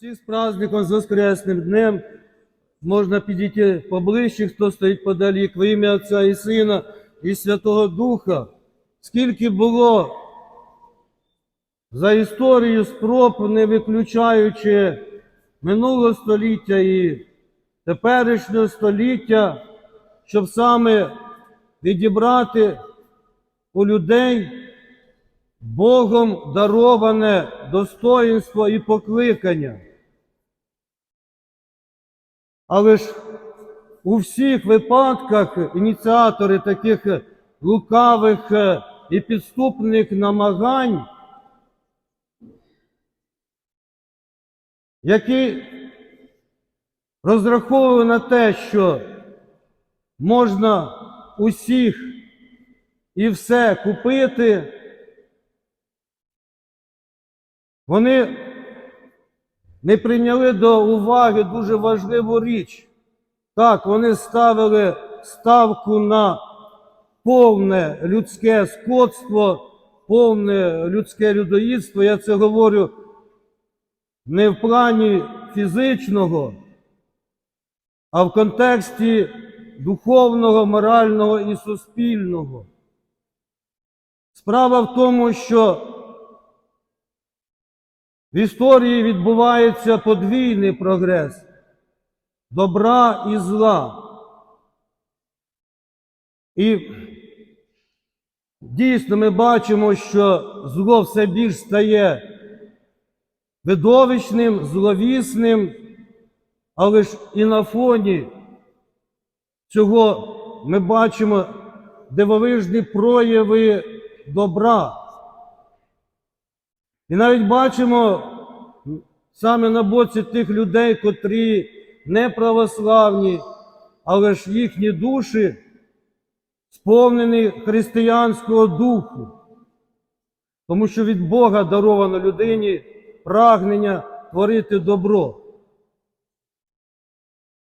всіх з праздником, з Воскресним днем. Можна підійти поближче, хто стоїть подалік, во ім'я Отця і Сина і Святого Духа. Скільки було за історію спроб, не виключаючи минулого століття і теперішнього століття, щоб саме відібрати у людей Богом дароване достоїнство і покликання. Але ж у всіх випадках ініціатори таких лукавих е, і підступних намагань, які розраховували на те, що можна усіх і все купити, вони не прийняли до уваги дуже важливу річ. Так, вони ставили ставку на повне людське скотство, повне людське людоїдство. Я це говорю не в плані фізичного, а в контексті духовного, морального і суспільного. Справа в тому, що в історії відбувається подвійний прогрес добра і зла. І дійсно ми бачимо, що зло все більш стає видовищним, зловісним, але ж і на фоні цього ми бачимо дивовижні прояви добра. І навіть бачимо саме на боці тих людей, котрі не православні, але ж їхні душі сповнені християнського духу, тому що від Бога даровано людині прагнення творити добро.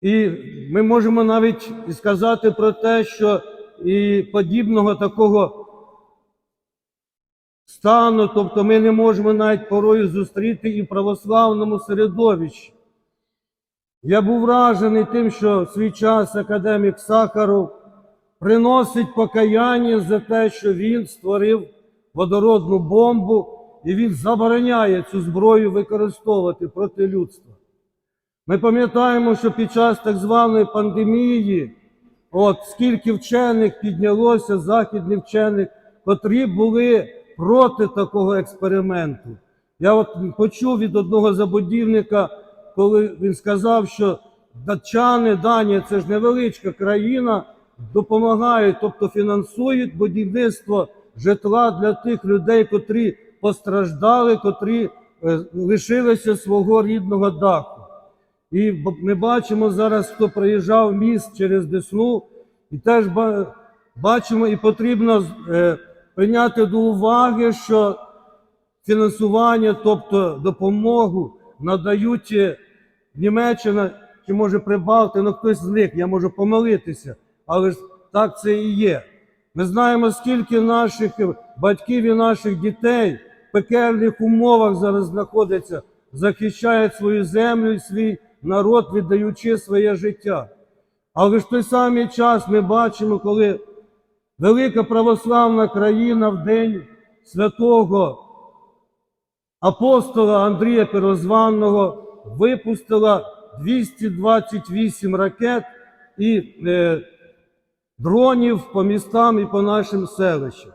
І ми можемо навіть сказати про те, що і подібного такого стану, тобто ми не можемо навіть порою зустріти і в православному середовищі. Я був вражений тим, що в свій час академік Сахаров приносить покаяння за те, що він створив водородну бомбу, і він забороняє цю зброю використовувати проти людства. Ми пам'ятаємо, що під час так званої пандемії, от скільки вчених піднялося, західних вчених, котрі були проти такого експерименту. Я от почув від одного забудівника, коли він сказав, що датчани, Данія це ж невеличка країна, допомагають, тобто фінансують будівництво житла для тих людей, котрі постраждали, котрі е, лишилися свого рідного даху. І ми бачимо зараз, хто проїжджав міст через Десну, і теж бачимо, і потрібно е, прийняти до уваги, що фінансування, тобто допомогу, надають е, Німеччина чи може Прибалти, ну хтось з них, я можу помилитися, але ж так це і є. Ми знаємо, скільки наших батьків і наших дітей в пекельних умовах зараз знаходяться, захищають свою землю і свій народ, віддаючи своє життя. Але ж той самий час ми бачимо, коли велика православна країна в день святого апостола Андрія Первозванного випустила 228 ракет і е, дронів по містам і по нашим селищам.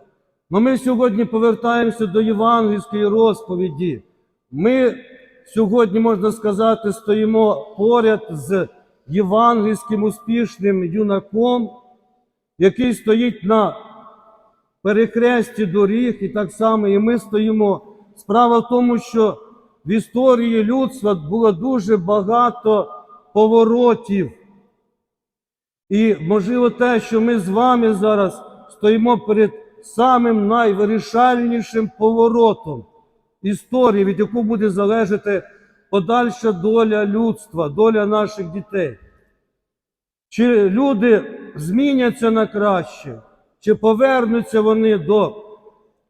Но ми сьогодні повертаємося до євангельської розповіді. Ми сьогодні, можна сказати, стоїмо поряд з євангельським успішним юнаком, який стоїть на перехресті доріг, і так само і ми стоїмо. Справа в тому, що в історії людства було дуже багато поворотів. І можливо те, що ми з вами зараз стоїмо перед самим найвирішальнішим поворотом історії, від якого буде залежати подальша доля людства, доля наших дітей. Чи люди зміняться на краще, чи повернуться вони до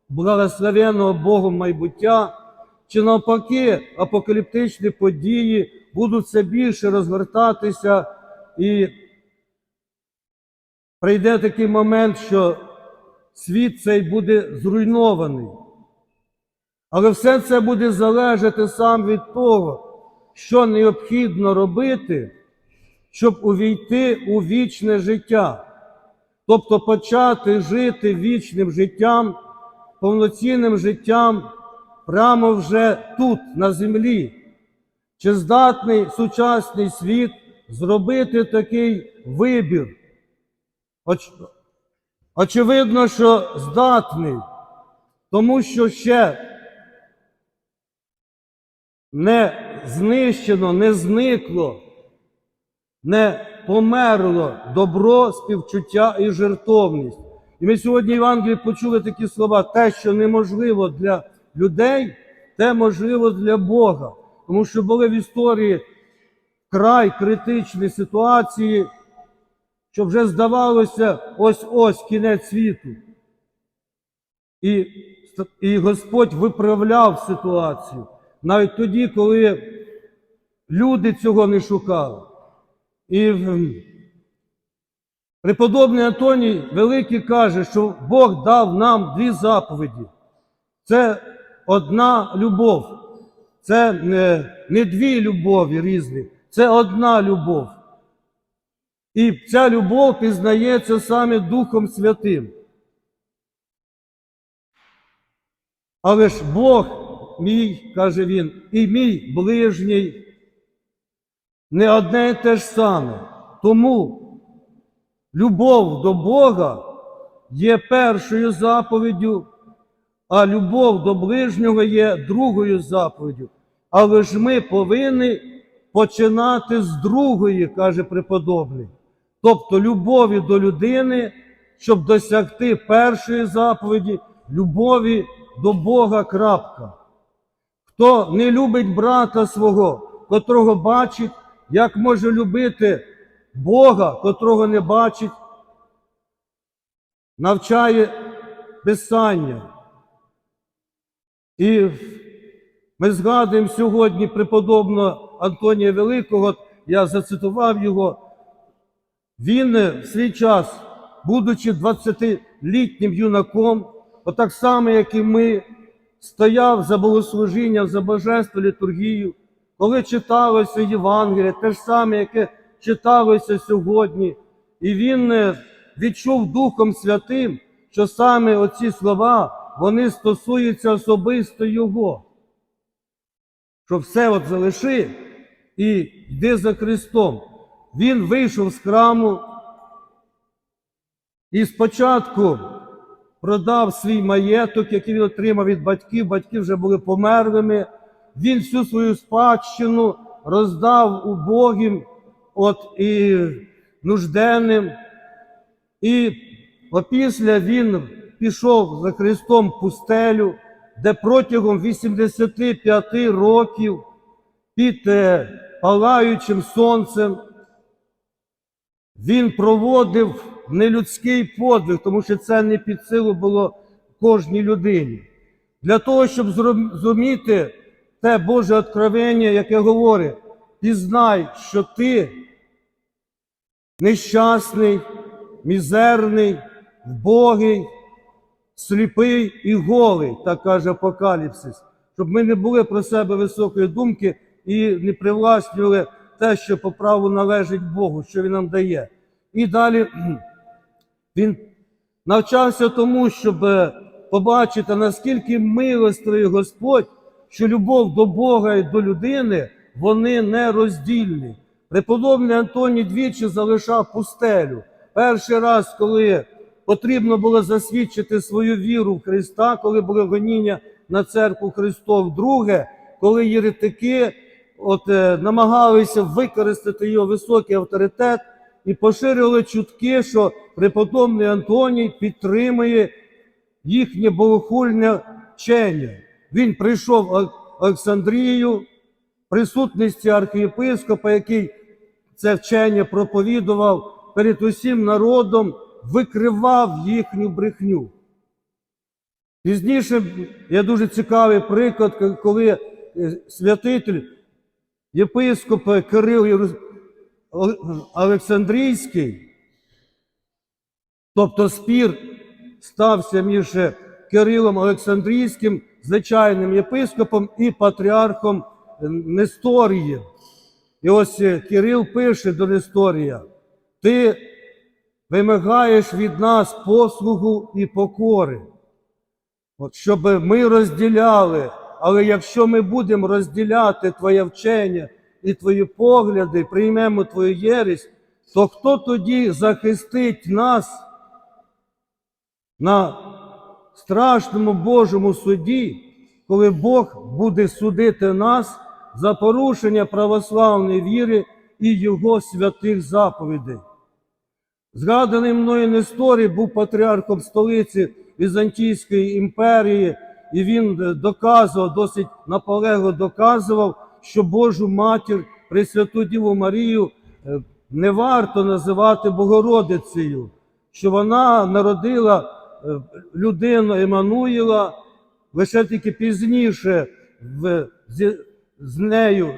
благословенного Богом майбуття, чи навпаки апокаліптичні події будуть все більше розгортатися? І прийде такий момент, що світ цей буде зруйнований. Але все це буде залежати сам від того, що необхідно робити, щоб увійти у вічне життя, тобто почати жити вічним життям, повноцінним життям прямо вже тут, на землі. Чи здатний сучасний світ зробити такий вибір? Оч... Очевидно, що здатний, тому що ще не знищено, не зникло, не померло добро, співчуття і жертовність. І ми сьогодні в Євангелії почули такі слова: те, що неможливо для людей, те можливо для Бога. Тому що були в історії край критичні ситуації, що вже здавалося ось-ось кінець світу. І, і Господь виправляв ситуацію навіть тоді, коли люди цього не шукали. І преподобний Антоній Великий каже, що Бог дав нам дві заповіді. Це одна любов. Це не, не дві любові різні, це одна любов. І ця любов пізнається саме Духом Святим. Але ж Бог мій, каже він, і мій ближній не одне і те ж саме. Тому любов до Бога є першою заповіддю, а любов до ближнього є другою заповіддю. Але ж ми повинні починати з другої, каже преподобний. Тобто любові до людини, щоб досягти першої заповіді, любові до Бога. крапка. Хто не любить брата свого, котрого бачить, як може любити Бога, котрого не бачить, навчає Писання. І ми згадуємо сьогодні преподобного Антонія Великого, я зацитував його. Він в свій час, будучи 20-літнім юнаком, отак само, як і ми, стояв за богослужінням, за божество літургію, коли читалося Євангеліє, те ж саме, яке читалося сьогодні, і він е, відчув Духом Святим, що саме оці слова вони стосуються особисто Його. Що все от залиши і йди за Христом. Він вийшов з храму і спочатку продав свій маєток, який він отримав від батьків. Батьки вже були померлими. Він всю свою спадщину роздав убогим от і нужденним. І опісля він пішов за Христом пустелю, де протягом 85 років під е, палаючим сонцем він проводив нелюдський подвиг, тому що це не під силу було кожній людині. Для того, щоб зрозуміти те Боже откровення, яке говорить, пізнай, що ти нещасний, мізерний, вбогий, сліпий і голий, так каже Апокаліпсис, щоб ми не були про себе високої думки і не привласнювали те, що по праву належить Богу, що Він нам дає. І далі він навчався тому, щоб е, побачити, наскільки милостивий Господь, що любов до Бога і до людини, вони не роздільні. Преподобний Антоній двічі залишав пустелю. Перший раз, коли потрібно було засвідчити свою віру в Христа, коли були гоніння на церкву Христов. Друге, коли єретики от, е, намагалися використати його високий авторитет і поширювали чутки, що преподобний Антоній підтримує їхнє богохульне вчення. Він прийшов в Олександрію, присутності архієпископа, який це вчення проповідував перед усім народом, викривав їхню брехню. Пізніше є дуже цікавий приклад, коли е, святитель, єпископ Кирил Олександрійський, тобто спір стався між Кирилом Олександрійським, звичайним єпископом і патріархом Несторієм. І ось е, Кирил пише до Несторія: Ти вимагаєш від нас послугу і покори. От щоб ми розділяли, але якщо ми будемо розділяти Твоє вчення і Твої погляди, приймемо Твою єресь, то хто тоді захистить нас на страшному Божому суді, коли Бог буде судити нас за порушення православної віри і Його святих заповідей? Згаданий мною Несторій був патріархом столиці Візантійської імперії, і він е, доказував, досить наполегло доказував, що Божу матір Пресвяту Діву Марію е, не варто називати Богородицею, що вона народила е, людину Еммануїла, лише тільки пізніше в, зі- з нею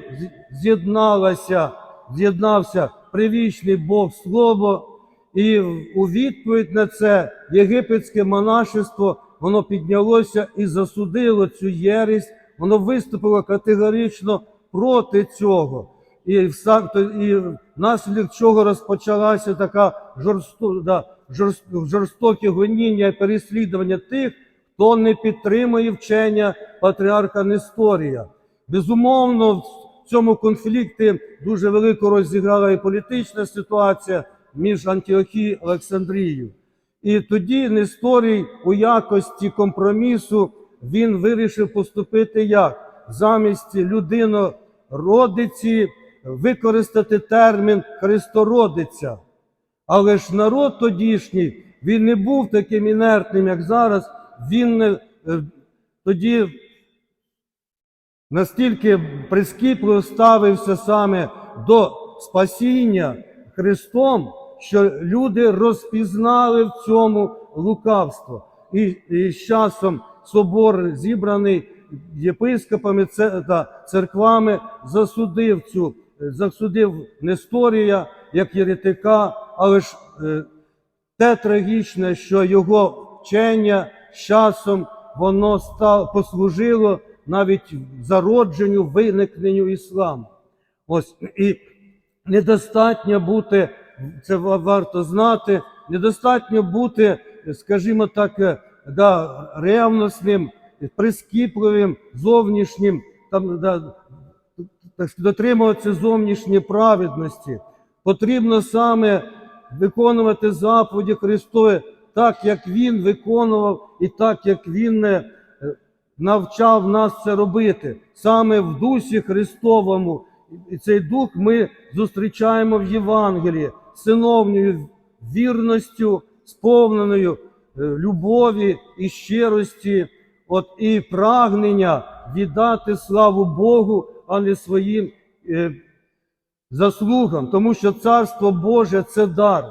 з'єдналася, з'єднався привічний Бог Слово. І у відповідь на це єгипетське монашество воно піднялося і засудило цю єресь, воно виступило категорично проти цього. І, і внаслідок чого розпочалася така жорсто, да, жорст- жорстоке гоніння і переслідування тих, хто не підтримує вчення патріарха Несторія. Безумовно, в цьому конфлікті дуже велику роль зіграла і політична ситуація між Антіохією і Олександрією. І тоді Несторій у якості компромісу він вирішив поступити як? Замість людинородиці використати термін Христородиця. Але ж народ тодішній, він не був таким інертним, як зараз. Він не, е, тоді настільки прискіпливо ставився саме до спасіння Христом, що люди розпізнали в цьому лукавство. І, і з часом собор, зібраний єпископами та церквами, засудив цю, засудив Несторія як єретика, але ж е, те трагічне, що його вчення з часом воно стало, послужило навіть зародженню, виникненню ісламу. Ось і недостатньо бути, це варто знати, недостатньо бути, скажімо так, е, да, ревносним, прискіпливим, зовнішнім, там, да, дотримуватися зовнішньої праведності. Потрібно саме виконувати заповіді Христові так, як Він виконував, і так, як Він е, навчав нас це робити, саме в Дусі Христовому. І цей дух ми зустрічаємо в Євангелії синовньою вірністю, сповненою е, любові і щирості, от і прагнення віддати славу Богу, а не своїм е, заслугам, тому що Царство Боже це дар.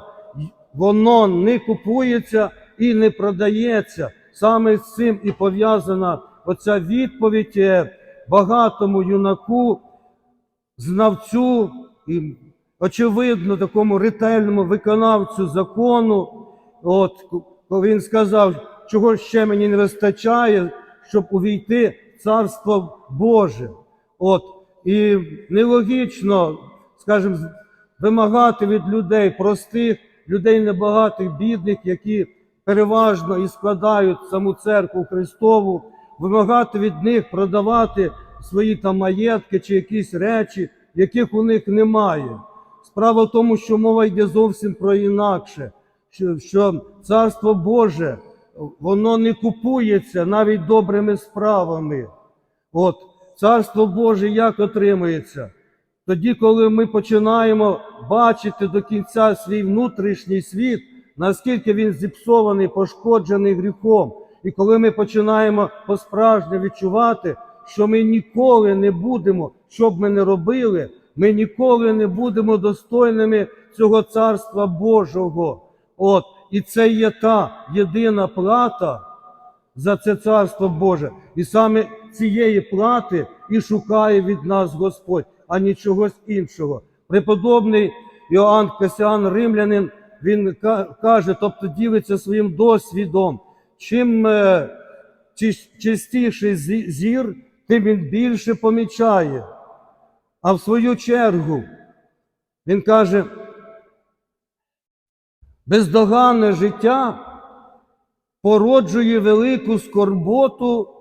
Воно не купується і не продається. Саме з цим і пов'язана оця відповідь е, багатому юнаку, знавцю і, очевидно, такому ретельному виконавцю закону. От він сказав, чого ще мені не вистачає, щоб увійти в Царство Боже. От і нелогічно, скажімо, вимагати від людей простих, людей небагатих, бідних, які переважно і складають саму церкву Христову, вимагати від них продавати свої там маєтки чи якісь речі, яких у них немає. Справа в тому, що мова йде зовсім про інакше, що, що Царство Боже, воно не купується навіть добрими справами. От Царство Боже як отримується? Тоді, коли ми починаємо бачити до кінця свій внутрішній світ, наскільки він зіпсований, пошкоджений гріхом, і коли ми починаємо по-справжньому відчувати, що ми ніколи не будемо, що б ми не робили, ми ніколи не будемо достойними цього Царства Божого. От, і це є та єдина плата, за це царство Боже. І саме цієї плати і шукає від нас Господь, а нічогось іншого. Преподобний Іоанн Касіан Римлянин, він каже, тобто ділиться своїм досвідом. Чим е, чистіший зір, тим він більше помічає. А в свою чергу він каже, бездоганне життя породжує велику скорботу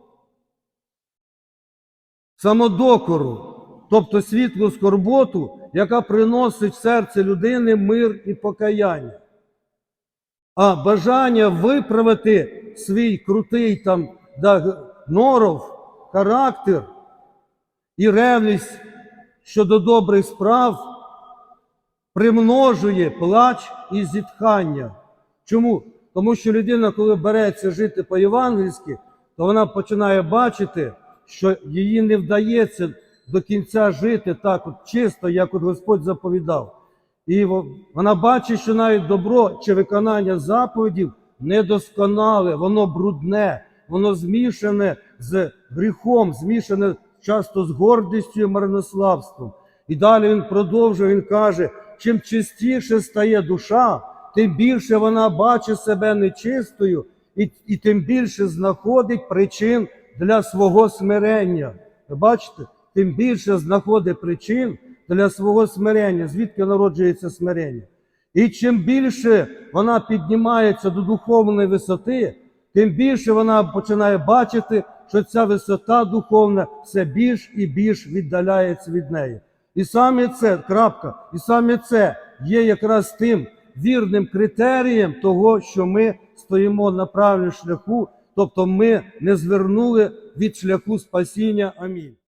самодокору, тобто світлу скорботу, яка приносить в серце людини мир і покаяння. А бажання виправити свій крутий там да, норов, характер і ревність щодо добрих справ примножує плач і зітхання. Чому? Тому що людина, коли береться жити по-євангельськи, то вона починає бачити, що їй не вдається до кінця жити так от чисто, як от Господь заповідав. І вона бачить, що навіть добро чи виконання заповідів недосконале, воно брудне, воно змішане з гріхом, змішане часто з гордістю і марнославством. І далі він продовжує, він каже, чим чистіше стає душа, тим більше вона бачить себе нечистою, і, і тим більше знаходить причин для свого смирення. Ви бачите, тим більше знаходить причин для свого смирення, звідки народжується смирення. І чим більше вона піднімається до духовної висоти, тим більше вона починає бачити, що ця висота духовна все більш і більш віддаляється від неї. І саме це, крапка, і саме це є якраз тим вірним критерієм того, що ми стоїмо на правильному шляху, тобто ми не звернули від шляху спасіння. Амінь.